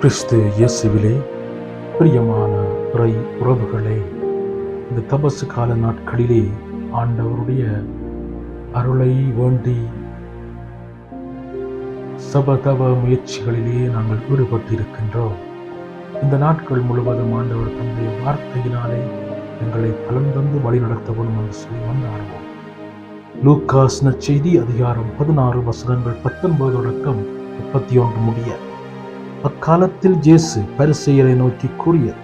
கிறிஸ்து இயேசுவிலே பிரியமான இறை உறவுகளே இந்த தபசு கால நாட்களிலே ஆண்டவருடைய அருளை வேண்டி சபதவ முயற்சிகளிலே நாங்கள் ஈடுபட்டிருக்கின்றோம். இந்த நாட்கள் முழுவதும் ஆண்டவர் தந்தை வார்த்தையினாலே எங்களை பலம் தந்து வழி நடத்தவும் என்று சொல்லி வந்தாடுவோம் லூக்காஸ் நற்செய்தி அதிகாரம் பதினாறு வசனங்கள் பத்தொன்பது தொடக்கம் முப்பத்தி ஒன்று முடிய. அக்காலத்தில் ஜேசு பரிசெயரை நோக்கி கூறியது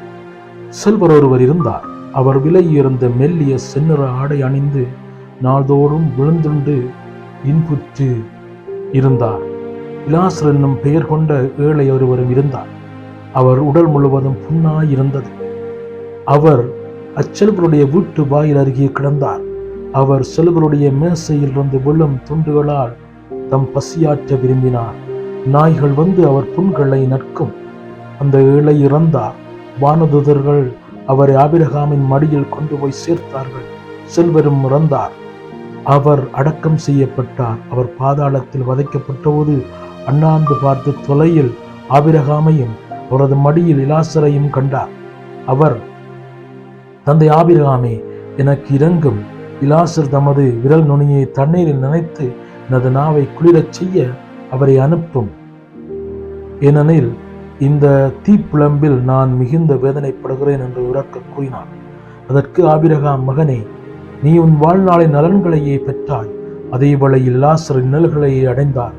செல்வர் ஒருவர் இருந்தார். அவர் விலையுயர்ந்த மெல்லிய செந்நிற ஆடை அணிந்து நாள்தோறும் விழுந்துண்டு இன்புற்று இருந்தார். இலாசர் என்னும் பெயர் கொண்ட ஏழை ஒருவரும் இருந்தார். அவர் உடல் முழுவதும் புண்ணாய் இருந்தது. அவர் அச்செல்வருடைய வீட்டு வாயில் அருகே கிடந்தார். அவர் செல்வருடைய மேசையில் இருந்து விழும் துண்டுகளால் தம் பசியாற்ற விரும்பினார். நாய்கள் வந்து அவர் புண்களை நற்கும். அந்த ஏழை இறந்தார். வானதுதர்கள் அவரை ஆபிரகாமின் மடியில் கொண்டு போய் சேர்த்தார்கள். செல்வரும் இறந்தார். அவர் அடக்கம் செய்யப்பட்டார். அவர் பாதாளத்தில் வதைக்கப்பட்டபோது அண்ணாந்து பார்த்து தொலையில் ஆபிரகாமையும் அவரது மடியில் இலாசரையும் கண்டார். அவர் தந்தை ஆபிரகாமே எனக்கு இறங்கும் இலாசர் தமது விரல் நுனியை தண்ணீரில் நினைத்து எனது நாவை குளிரச் செய்ய அவரை அனுப்பும். ஏனெனில் இந்த தீப்புலம்பில் நான் மிகுந்த வேதனைப்படுகிறேன் என்று உறக்க கூறினார் அதற்கு ஆபிரகாம் மகனே நீ உன் வாழ்நாளின் நலன்களையே பெற்றாய். அதே வேளையில் லாசரின் நிழல்களையே அடைந்தார்.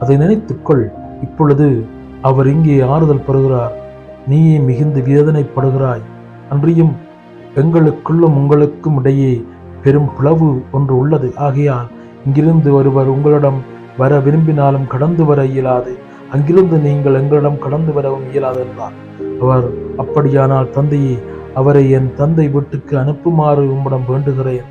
அதை நினைத்துக்கொள் இப்பொழுது அவர் இங்கே ஆறுதல் பெறுகிறார். நீயே மிகுந்த வேதனைப்படுகிறாய். அன்றியும் எங்களுக்குள்ளும் உங்களுக்கும் இடையே பெரும் பிளவு ஒன்று உள்ளது. ஆகையால் இங்கிருந்து ஒருவர் உங்களிடம் வர விரும்பினாலும் கடந்து வர இயலாது. அங்கிருந்து நீங்கள் எங்களிடம் கடந்து வரவும் இயலாது என்றார். அவர் அப்படியானால் தந்தையே அவரை என் தந்தை வீட்டுக்கு அனுப்புமாறு உம்மிடம் வேண்டுகிறேன்.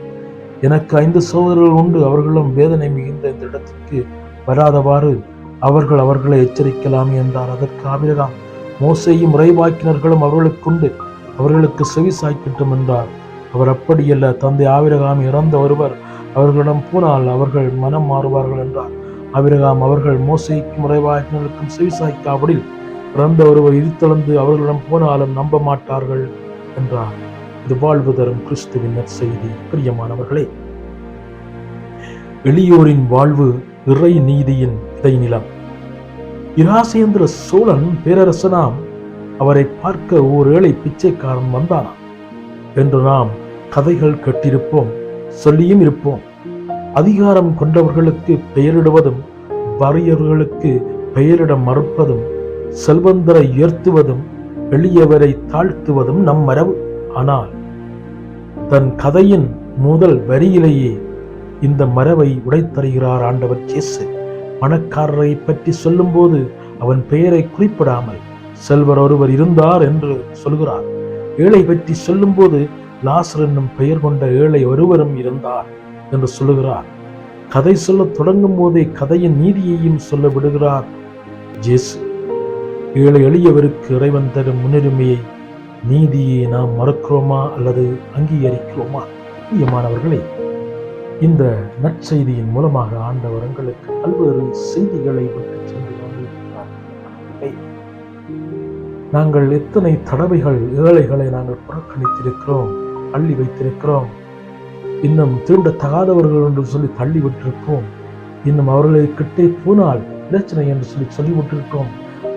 எனக்கு ஐந்து சோதரர்கள் உண்டு. அவர்களும் வேதனை மிகுந்த இந்த இடத்திற்கு வராதவாறு அவர்கள் அவர்களை எச்சரிக்கலாம் என்றார். அதற்கு ஆபிரகாம் மோசையும் முறைவாக்கினர்களும் அவர்களுக்குண்டு அவர்களுக்கு செவி சாய்க்கட்டும் என்றார். அவர் அப்படியல்ல. தந்தை ஆவிரகாம் இறந்த ஒருவர் அவர்களிடம் போனால் அவர்கள் மனம் மாறுவார்கள் என்றார். ஆவிரகாம் அவர்கள் மோசைக்கும் இறைவாக்கினருக்கும் செவி இறந்த ஒருவர் இருத்தளந்து அவர்களிடம் போனாலும் நம்ப மாட்டார்கள் என்றார். இது வாழ்வு தரும் கிறிஸ்துவின் நற்செய்தி. பிரியமானவர்களே எளியோரின் வாழ்வு இறை நீதியின் இடைநிலம். நிலம் இராசேந்திர சோழன் பேரரசனாம் அவரை பார்க்க ஓர் ஏழை பிச்சைக்காரன் வந்தானாம் என்று நாம் கதைகள் கேட்டிருப்போம் சொல்லியும் இருப்போம். அதிகாரம் கொண்டவர்களுக்கு பெயரிடுவதும் வறியவர்களுக்கு பெயரிட மறுப்பதும் செல்வந்தரை உயர்த்துவதும் எளியவரை தாழ்த்துவதும் நம் மரபு. ஆனால் தன் கதையின் முதல் வரியிலேயே இந்த மரபை உடைத்தருகிறார் ஆண்டவர் இயேசு. பணக்காரரை பற்றி சொல்லும்போது அவன் பெயரை குறிப்பிடாமல் செல்வர் ஒருவர் இருந்தார் என்று சொல்கிறார். ஏழை பற்றி சொல்லும்போது லாசர் என்னும் பெயர் கொண்ட ஏழை ஒருவரும் இருந்தார் என்று சொல்லுகிறார். கதை சொல்லத் தொடங்கும் போதே கதையின் நீதியையும் சொல்ல விடுகிறார் ஜேசு. ஏழை எளியவருக்கு இறைவன் தரும் முன்னுரிமையை நீதியை நாம் மறக்கிறோமா அல்லது அங்கீகரிக்கிறோமா? பிரியமானவர்களே இந்த நற்செய்தியின் மூலமாக ஆண்டவர் எங்களுக்கு பல்வேறு செய்திகளை விட்டு சென்று கொண்டிருக்கிறார். நாங்கள் எத்தனை தடவைகள் ஏழைகளை நாங்கள் புறக்கணித்திருக்கிறோம் அள்ளி வைத்திருக்கிறோம். இன்னும் தீண்டத்தகாதவர்கள் என்று சொல்லி தள்ளி விட்டிருப்போம். இன்னும் அவர்களை கிட்டே போனால் பிரச்சனை என்று சொல்லி சொல்லிவிட்டிருக்கிறோம்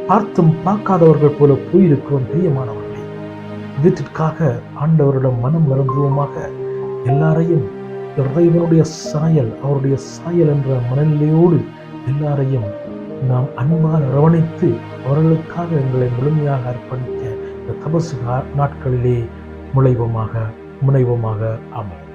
பார்த்தும் பார்க்காதவர்கள் போல போயிருக்கிறோம் பிரியமானவர்களே. இதற்காக ஆண்டவரிடம் மனம் வருந்துவோமாக எல்லாரையும் இறைவனுடைய சாயல் அவருடைய சாயல் என்ற மனநிலையோடு எல்லாரையும் நாம் அன்பால் அரவணைத்து அவர்களுக்காக எங்களை முழுமையாக அர்ப்பணிக்க இந்த தபசு நாட்களிலே முளைவோமாக முனைவோமாக அமையும்